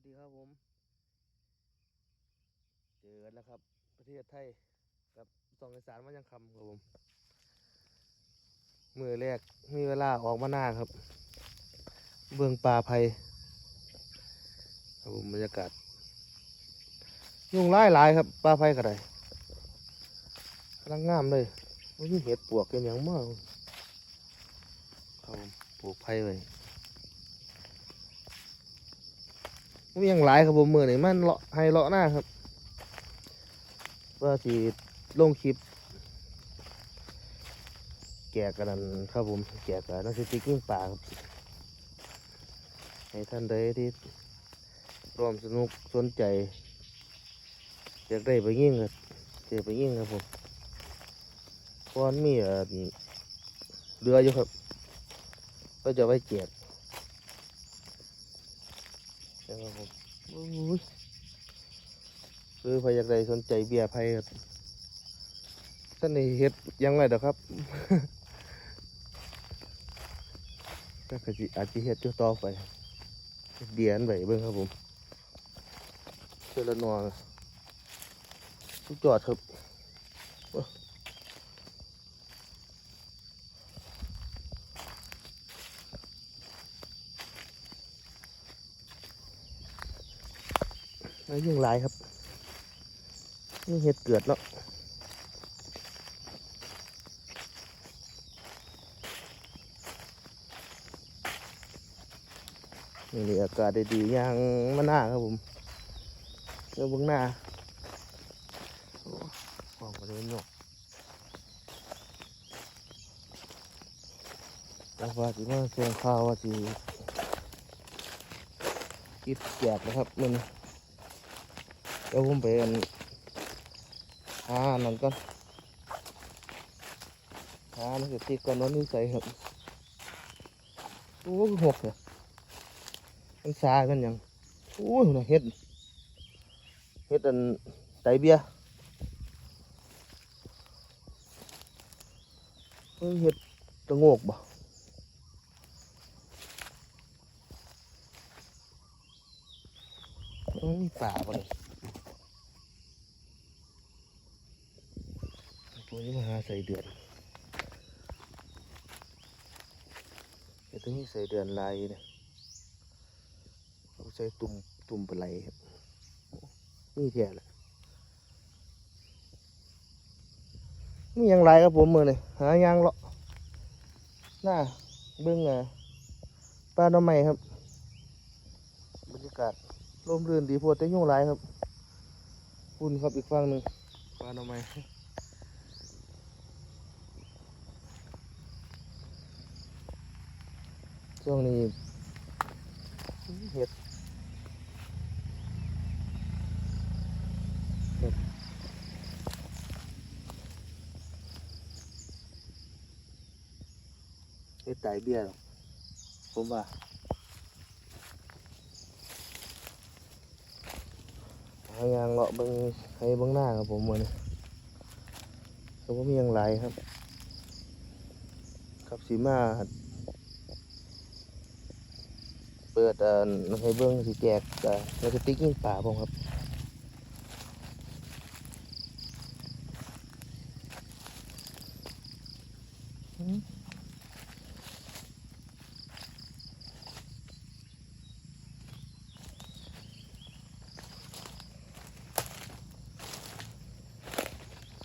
สดีครับผม เจอกันแล้วครับ ประเทศไทยกับสองอีสานมันยังคำครับผม มือแรกมีเวลาออกมาหน้าครับ เบื้องป่าไผ่ครับผมบรรยากาศยุงไล่หลายครับป่าไผ่กระไดกำลังงามเลยไม่มีเห็ดปวกกันอย่างมากครับผมปลูกไผ่ไว้ มีอย่างหลายครับผมมือนี่มันเลาะให้เลาะหน้าครับว่าสิลงคลิป แกะกันนั่นครับผมแกะกันนักสติกกิ้งป่าครับให้ท่านใดที่ร่วมสนุกสนใจอยากได้ไปยิ่งครับเจอไปยิ่งครับผมเพราะมันมีเออเรืออยู่ครับ ก็จะไว้แจกน ครับผมโอ้ยคือพยากใดสนใจเบียร์ไพ่ครับท่านในเฮ็ดยังไงเด้อครับก็คืออาจจะเฮ็ดจุต่อไปเดียนไปเบิ่งครับผมเจอลนอนสุดยอดครับโอ้ไม่ ยุ่งหลายครับ นี่เฮ็ดเกิดเนาะนี่อากาศดีๆย่างมาหน้าครับผมเรื่อบื้องหน้าโอ้มองไปเลยเนาะแล้วว่าจีมาส่งข่าวว่าจีคิดแจกนะครับมัน เดี๋ยวผมไปอันหานั่นก่อนหาหนังสือติดก่อนนอนนิสัยครับโอ้ยหกเลยมันซากันยังโอ้ยน่ะเฮ็ดเฮ็ดอันไตเบียร์เฮ้ยเฮ็ดตะโงกบ่เอ้ยป่าบ่เลยตัวนี้มาหา ใส่เดือนเฮ็ดตัวนี้ใส่เดือนลายเนี่ยเราใช้ตุ่มตุ่มปลาไหลครับนี่แท้แหละมีหยังไรครับผมมือนี่หายางเลาะหน้าเบื้องอะปลาหน่อไม้ครับ บรรยากาศร่มรื่นดีโพดแต่ยุ่งไรครับคุณครับอีกฝั่งหนึ่งปลาหน่อไม้ ช่วงนี้เห็ดเฮ็ดไตเบี้ยหรอกผมว่าหายางเลาะเบิ่งให้เบิ่งหน้าครับผมมือนี้ก็มีหยังหลครับ ครับสิมาเปิดให้เบิ่งสิแจกเอ่อแล้วก็ติ๊กยิงป่าผมครับอืม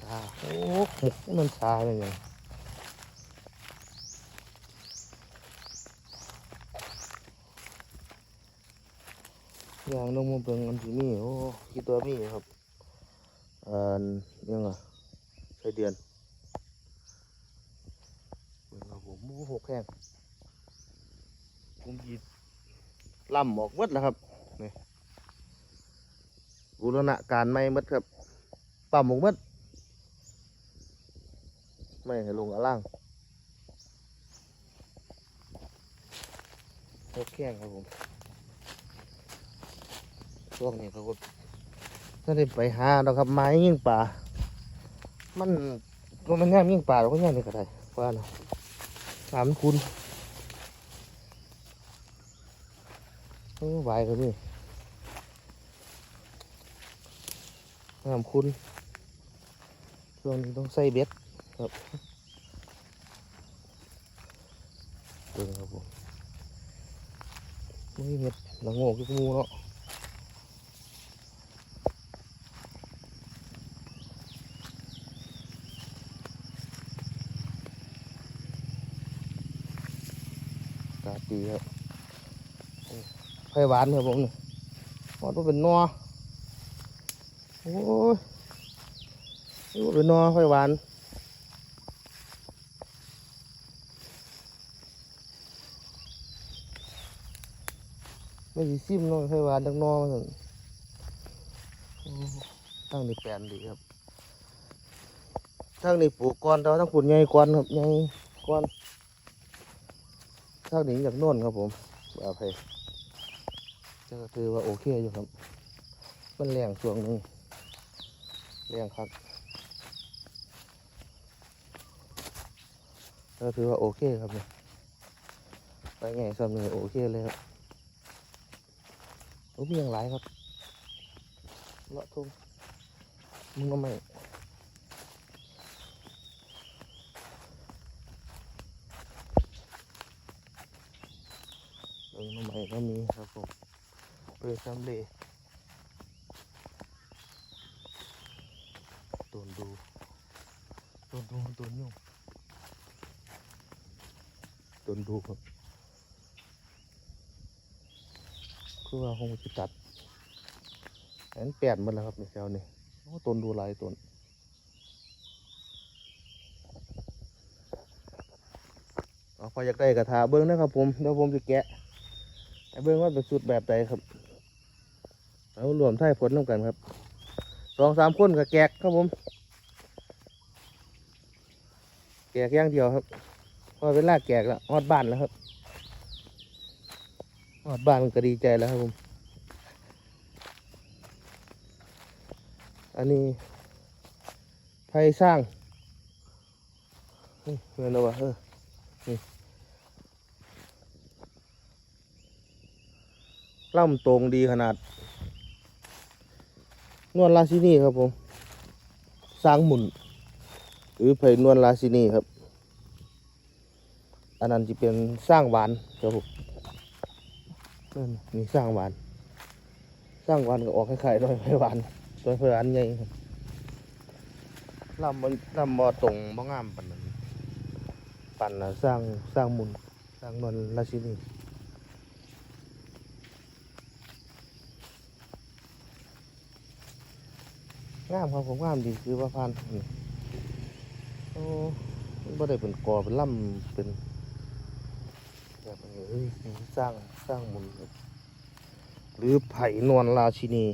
ชาโอ้หมกมันชาเลยเนี่ย ย่างน้องมันเป็นอันที่นี่โอ้คิดตัวมีครับอ่อยังไงใช้เดือนเบิ่งครับผมหกแข้งผมหยิบล่ำออกหมดแล้วครับนี่บูรณะการไม่หมดครับปั๊มออกหมดไม่ให้ลงอาล่างโอเคครับผม ช่วงนี้เขาก็ถ้าได้ไปหาเราครับไม้ยิ่งป่า มันก็มันง่ายยิงป่าเราก็ง่ายนี่ก็ได้ว่าเนาะสามคุณโอ้ไหวก็นี่น้ำคุณช่วงนี้ต้องใส่เบ็ดครับเบิ่งครับผมไม่เห็ดละโงกที่งูเนาะ ปีครับไผ่หวานครับผมนี่หวานต้องเป็นนัวโอ้ยว่าเป็นนัวไผ่หวานไม่สิซิมน้อยไผ่หวานดังนอมาสั่นโอ้ตั้งในแปลนดีครับทั้งในปลูกก้อนแต่ว่าทั้งขุนใหญ่ก้อนครับใหญ่ก้อน ทั้งนี้จากโน่นครับผมเอาไปก็ถือว่าโอเคอยู่ครับ มันแรงช่วงหนึงแรงครับก็ถือว่าโอเคครับเนี่ยไปไงสำเนียโอเคเลยครับโอ้มีอย่างไรครับเลาะทุ่งมึงก็ไม่ เออน้ำใหม่ก็มีครับผมเปิดซ้ำเลยตัวดูตัวดูตัวยุ่งตัวดูครับคือว่าคงจะตัดอันแปดมันแล้วครับในแถวนี้ต้นดูลายต้นเอพออยากได้กระถาเบิ้งนะครับผมเดี๋ยวผมจะแกะ เบิ้งว่าเป็นสุดแบบใดครับ เอารวมไท่ผลน้ำกันครับสองสามคนกับแกกครับผม แกกย่างเดียวครับพอเวลาแกกแล้วฮอดบ้านแล้วครับฮอดบ้านก็ดีใจแล้วครับผม อันนี้ไทยสร้างนี่เงินแล้ววะเออนี่ ล่ำตรงดีขนาด นวลราชินีครับผมสร้างหมุน หรือไผ่นวลราชินีครับ อันนั้นจะเป็นสร้างหวานครับผมนั่นนี่สร้างหวาน สร้างหวานก็ออกคล้ายๆดอยไผ่หวานดอยไผ่หวานใหญ่ครับลำมันลำบ่ตรงบ่งามปานนั้นปั่นนะสร้างสร้างมุนสร้างนวลราชินี งามครับผมงามดีคือว่าพันนี่โอ้มันบ่ได้เป็นกอเป็นลำเป็นแบบนี้เอ้ยสร้างสร้างมุนหรือไผ่นวลราชินี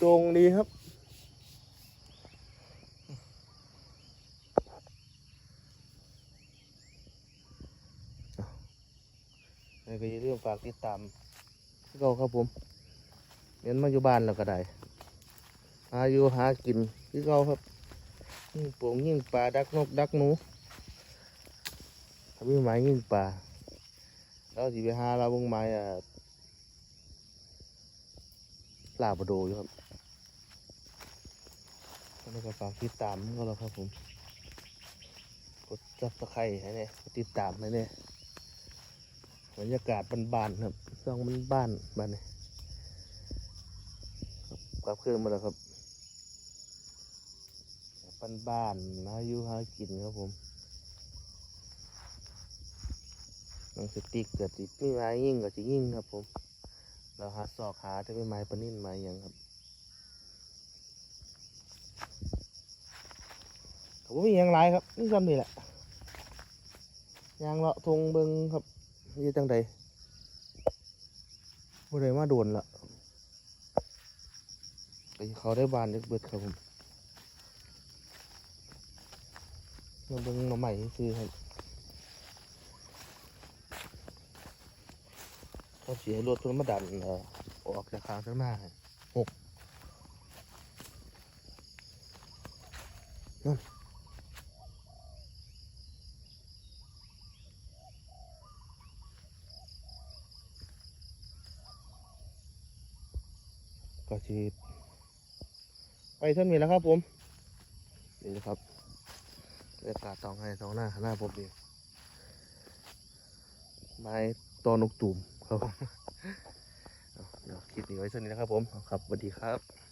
ตรงนี้ครับนี่ก็อย่าลืมฝากติดตามที่เราครับผมเน้นมาอยู่บ้านแล้วก็ได้าอยู่หากินที่เราครับยิ่งโป่งยิ่งปลาดักนกดักหนูถ้ามีหมายยิ่งปลาเราสิไปหาเราบงไม้อะลาบโดอยู่ครับแล้วก็ฝากติดตามก็แล้วครับผมกดจับตะไคร้ให้เนี่ยติดตามให้เนี่ยบรรยากาศบ้านๆครับช่องมันบ้านบ้านนี่ครับกลับคืนมาแล้วครับ บ้านๆหาอยู่หากินครับผมหนังสติ๊กกับสิมีไม้ยิ่งกับสิยิ่งครับผม เราหาซอกหาจะเป็นไม้ปะนิ่นไม้ยังครับผมมีหยังไรครับนี่ซ้ำนี่แหละยางเลาะทงเบิงครับนี่จังใดบ่ได้มาโดนละไปเขาได้บานเล็กเบิดครับผม มาเบิ้งมาใหม่คือครับเขาเสียรถเพิ่นมาดันออกจากทางข้น้าหกนั่นก็สิไปท่านี้แล้วครับผม นี่นะครับ บรรยากาตองให้ตองหน้าหน้าผมเองไม้ตอนกตูมครับผมเอาเดี๋ยวคลิปนี้ไว้เท่านี้นะครับผมครับสวัสดีครับ